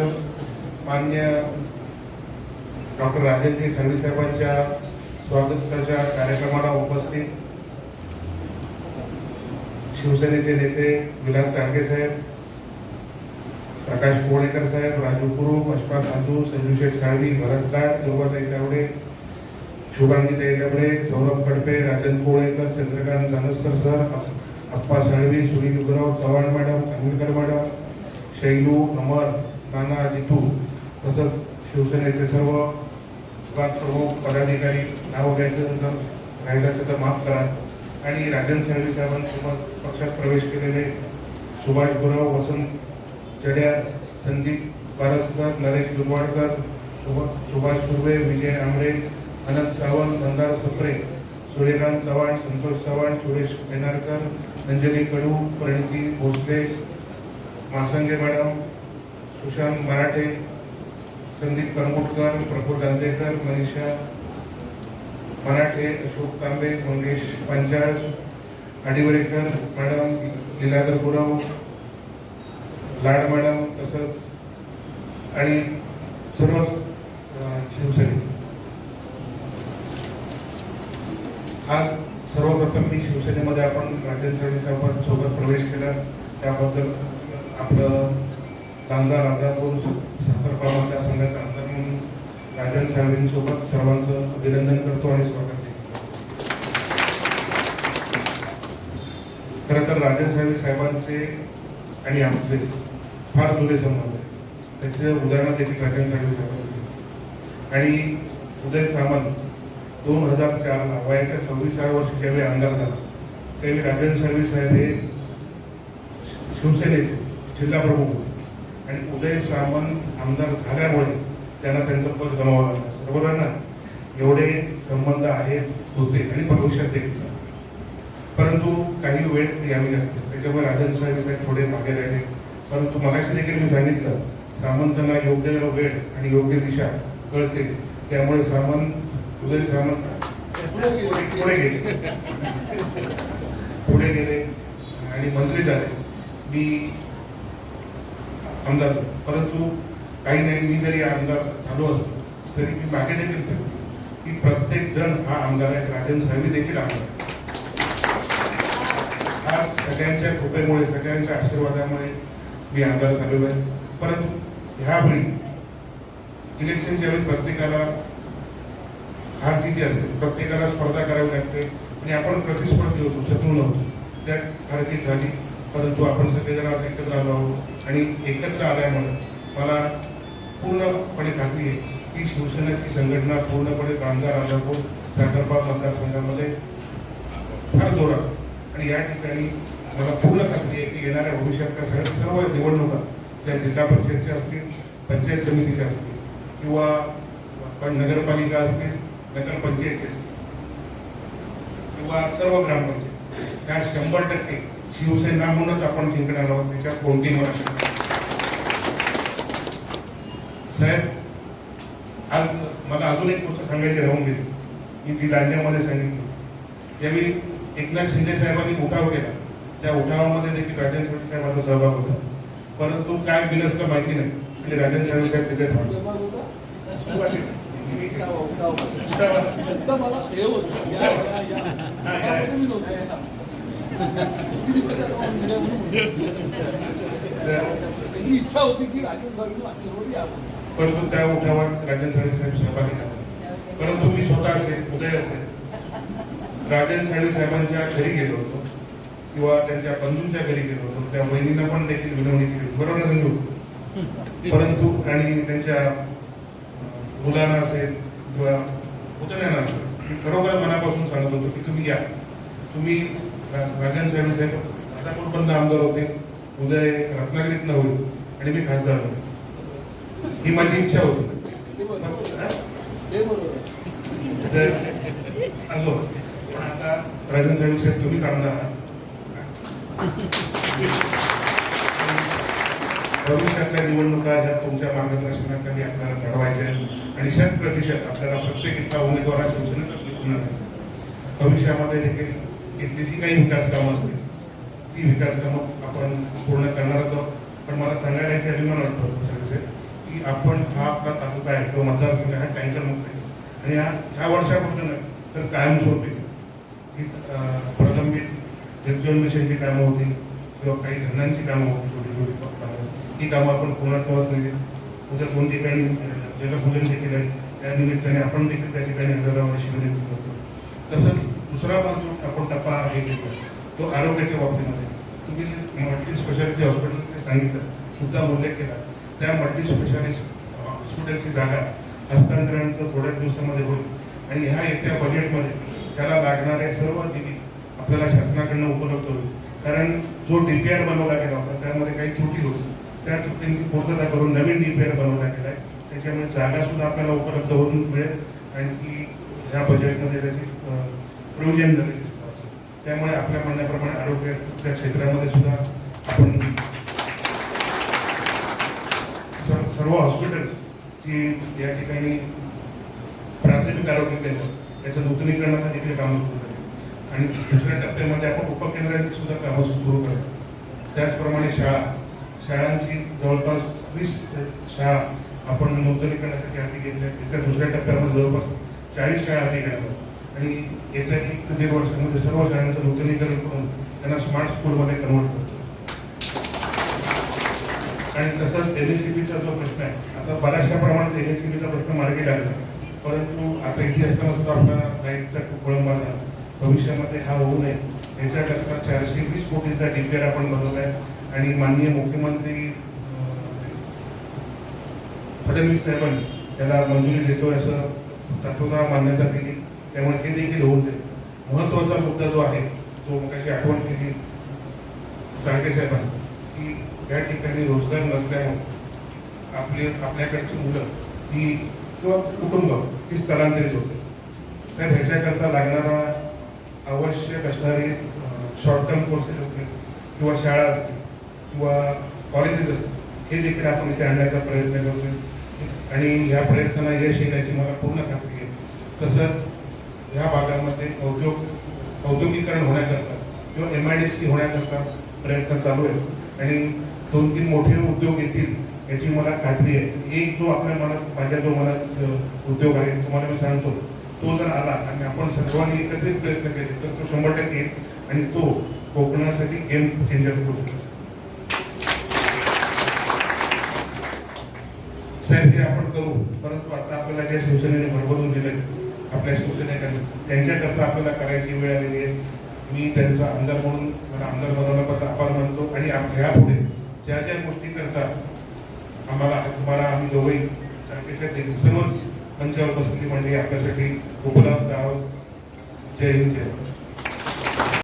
त्यानंतर मान्य डॉक्टर राजेंद्र साळवी साहेबांच्या स्वागताच्या कार्यक्रमाला उपस्थित शिवसेनेचे नेते विलास चांडके साहेब प्रकाश कोळेकर साहेब Raju Kurup Ashfaq Aju Sanju Sheth Salvi Bharat Lad Durgatai Tawde Shubhangi Dabde Saurabh Kadpe Rajan Kolekar Chandrakant Jansakar sir Appa Salvi Sunil Gurav Chavan madam Khanvilkar madam Shailu Amar Nana Jitu तसंच शिवसेनेचे सर्व प्रमुख पदाधिकारी नाव घ्यायचं जर राहिलं असेल तर माफ करा. आणि राजन साळवी साहेबांसोबत पक्षात प्रवेश केलेले सुभाष गुराव वसंत चढ्यार संदीप पारसकर नरेश दुर्वाडकर सुभा- Subhash Surve Vijay Amre Anant Sawant Nandar Sapre Suryakant Chavan Santosh Chavan Suresh Penarkar Anjali Kadu Praniti Bhosale Masange madam Sushant Marathe Sandeep Karmotkar Praful Ganjekar Manisha Marathe Ashok Tambe Mangesh Panchal Adivarekar madam Liladhar Gurav Lad madam तसंच आणि सर्व शिवसैनिक. आज सर्वप्रथम मी शिवसेनेमध्ये आपण राजन सोबत प्रवेश केला. त्याबद्दल आपलं लांजा राजापूर साखरपा संघाचा अंतर म्हणून राजन साहेबांसोबत सर्वांचं अभिनंदन करतो आणि स्वागत खरं तर राजन साहेब साहेबांचे आणि आमचे फार जुने संबंध आहेत. त्याचे उदाहरण देखील राजन साहेब साहेबांचे आणि उदय सामंत दोन हजार चारला वयाच्या सव्वीसाव्या वर्षी ज्यावेळी आमदार झाला. त्यावेळी राजन साहेब साहेब हे शिवसेनेचे जिल्हा प्रमुख होते. आणि उदय सामंत आमदार झाल्यामुळे त्यांना त्यांचं पद गमावं लागलं सर्वांना एवढे संबंध आहेत होते आणि भविष्यात देखील. परंतु काही वेळ यावी लागते त्याच्यामुळे राजन साहेब साहेब थोडे मागे राहिले. परंतु मगाशी देखील मी सांगितलं सामंतांना योग्य वेळ आणि योग्य दिशा कळते. त्यामुळे सामंत उदय सामंत पुढे गेले. पुढे गेले आणि मंत्री झाले. मी आमदार. परंतु काही नाही मी जरी आमदार झालो असतो तरी मी मागे देखील सांगतो की प्रत्येक जण हा आमदार आहे राजन साहेब देखील आमदार हा सगळ्यांच्या कृपेमुळे सगळ्यांच्या आशीर्वादामुळे मी आमदार झालेलो आहे. परंतु ह्यावेळी इलेक्शन ज्यावेळी प्रत्येकाला हार जिती असते प्रत्येकाला स्पर्धा करावी लागते आणि आपण प्रतिस्पर्धी होतो शत्रू नव्हतो त्या हार झाली. परंतु आपण सगळेजण आज एकत्र आलो आहोत आणि एकत्र आल्यामुळे मला पूर्णपणे खात्री आहे की शिवसेनेची संघटना पूर्णपणे बांधा राजापूर साखरपा मतदारसंघामध्ये फार जोरात आणि या ठिकाणी मला पूर्ण खात्री आहे की येणाऱ्या भविष्यातल्या सर्व निवडणुका त्या जिल्हा परिषदच्या असतील पंचायत समितीच्या असतील किंवा नगरपालिका असतील नगरपंचायती असतील किंवा सर्व ग्रामपंचायत त्या शंभर टक्के शिवसेना म्हणूनच आपण जिंकणार आहोत त्याच्यात कोणतीही मला. साहेब आज मला अजून एक गोष्ट सांगायची राहून गेली. मी ती दांड्यामध्ये सांगितली. त्यावेळी एकनाथ शिंदे साहेबांनी उठाव केला. त्या उठावामध्ये देखील राजन साळवी साहेबांचा सहभाग होता. परंतु काय बिनसलं माहिती नाही. राजन साळवी साहेब तिथे थांबले. ही इच्छा होती की राजन साहेबांनी मागच्यावर यावं परंतु त्या उठावात राजन साळवी साहेब सहभागी झाले. परंतु मी स्वतः असेल उदय असेल राजन साळवी साहेबांच्या घरी गेलो होतो किंवा त्यांच्या बंधूंच्या घरी गेलो होतो त्या बहिणींना पण देखील विनवणी केली बरोबर ना संजू? परंतु आणि त्यांच्या मुलांना असेल किंवा पुतण्यांना असेल मी खरोखर मनापासून सांगत होतो की तुम्ही या. तुम्ही राजन साहेब साहेब राजापूरपर्यंत आमदार होते? उदय रत्नागिरीत होईल. आणि मी खासदार होतो ही माझी इच्छा होती. असो. पण आता राजन साहेब साहेब तुम्हीच आमदार भविष्यातल्या निवडणुका ह्या तुमच्या मार्गदर्शनाखाली आपल्याला लढवायच्या आहेत. आणि शत प्रतिशत आपल्याला प्रत्येक इथला उमेदवार शिवसेनेचा भविष्यामध्ये देखील इथली जी काही विकास कामं असतील. ती विकास कामं आपण पूर्ण करणारच आहोत. पण मला सांगायला इथे अभिमान वाटतो साहेब की आपण हा आपला तालुका आहे किंवा मतदारसंघ हा टँकर मुक्त आहे आणि हा ह्या वर्षापुरतं नाही तर कायमस्वरूपी जी प्रलंबित जलजीवन मिशनची कामं होती किंवा काही धरणांची कामं होती छोटी छोटी कामं ही कामं आपण पूर्णत्वास नेली उद्या दोन ठिकाणी अं, देखील आहे. त्या निमित्ताने आपण देखील त्या ठिकाणी हजारावर शिबिर तसंच दुसरा बाजू जो आपण टप्पा हे तो आरोग्याच्या बाबतीमध्ये. तुम्ही मल्टी स्पेशालिटी हॉस्पिटल ते सांगितलं मुद्दा उल्लेख केला. त्या मल्टी स्पेशालिस्ट हॉस्पिटलची जागा हस्तांतरणाचं थोड्याच दिवसामध्ये होईल. आणि ह्या येत्या बजेटमध्ये त्याला लागणारे सर्व निधी आपल्याला शासनाकडनं उपलब्ध होईल. कारण जो डी पी आर बनवला गेला होता त्यामध्ये काही त्रुटी होती. त्या त्रुटींची पूर्तता करून नवीन डी पी आर बनवला गेला आहे त्याच्यामुळे जागासुद्धा आपल्याला उपलब्ध होऊन मिळेल. आणि ती ह्या बजेटमध्ये त्याची अं, प्रोविजन झालेली सुद्धा असेल त्यामुळे आपल्या म्हणण्याप्रमाणे आरोग्याच्या क्षेत्रामध्ये सुद्धा आपण सर्व हॉस्पिटल्स जी या ठिकाणी प्राथमिक आरोग्य केंद्र त्याचं नूतनीकरणाचं देखील कामं सुरू झाली. आणि दुसऱ्या टप्प्यामध्ये आपण उपकेंद्रांची सुद्धा कामं सुरू करतो त्याचप्रमाणे शाळा. शाळांची जवळपास वीस शाळा आपण नूतनीकरणासाठी हाती घेतल्या आहेत. त्या दुसऱ्या टप्प्यामध्ये जवळपास चाळीस शाळा हाती घेण्यात आहोत. आणि येत्या एक ते दीड वर्षामध्ये सर्व शाळांचं नूतनीकरण करून त्यांना स्मार्ट स्कूलमध्ये कन्वर्ट करतो. आणि तसंच एन एस जो प्रश्न आहे आता बऱ्याचशा प्रमाणात एन एस प्रश्न मार्गी लागला. परंतु आता इथे असताना सुद्धा आपला लाईटचा खूप भविष्यामध्ये हा होऊ नये. याच्याकरता चारशे वीस कोटीचा डीपीआर आपण बनवला आहे आणि माननीय मुख्यमंत्री फडणवीस साहेबांनी त्याला मंजुरी देतोय असं तत्वता मान्यता दिली. त्यामुळे हे देखील होऊ जाईल. महत्त्वाचा मुद्दा जो आहे जो मगाशी आठवण केली साळके साहेबांनी की या ठिकाणी रोजगार नसल्यामुळे आपली आपल्याकडची मुलं ही किंवा कुटुंब ही स्थलांतरित होते. तर ह्याच्याकरता लागणारा आवश्यक असणारे शॉर्ट टर्म कोर्सेस असतील किंवा शाळा असतील किंवा कॉलेजेस असतील हे देखील आपण इथे आणण्याचा प्रयत्न करतोय. आणि ह्या प्रयत्नाला यश येण्याची मला पूर्ण खात्री आहे. तसंच ह्या भागामध्ये औद्योग औद्योगिकरण होण्याकरता किंवा एम आय डी सी होण्याकरता प्रयत्न चालू आहेत. आणि दोन तीन मोठे उद्योग येतील याची मला खात्री आहे. एक जो आपल्या मनात माझ्या जो मनात उद्योग आहे तुम्हाला मी सांगतो तो जर आला आणि आपण सर्वांनी एकत्रित प्रयत्न केले तर तो शंभर टक्के येईल आणि तो कोकणासाठी गेम चेंजर करू शकतो. साहेब हे आपण करू परंतु आता आपल्याला ज्या शिवसेनेने भरभरून दिले आपल्या शिवसेनेकडे त्यांच्याकरता आपल्याला करायची वेळ आलेली आहे. मी त्यांचा आमदार म्हणून मला आमदार बनवण्याबद्दल आभार मानतो. आणि आप- ह्यापुढे ज्या ज्या गोष्टी करतात आम्हाला तुम्हाला आम्ही दोघंही चालकेसाठी सर्वच मंचावर ती मंडळी म्हणजे आपल्यासाठी उपलब्ध आहोत. जय हिंद जय महाराष्ट्र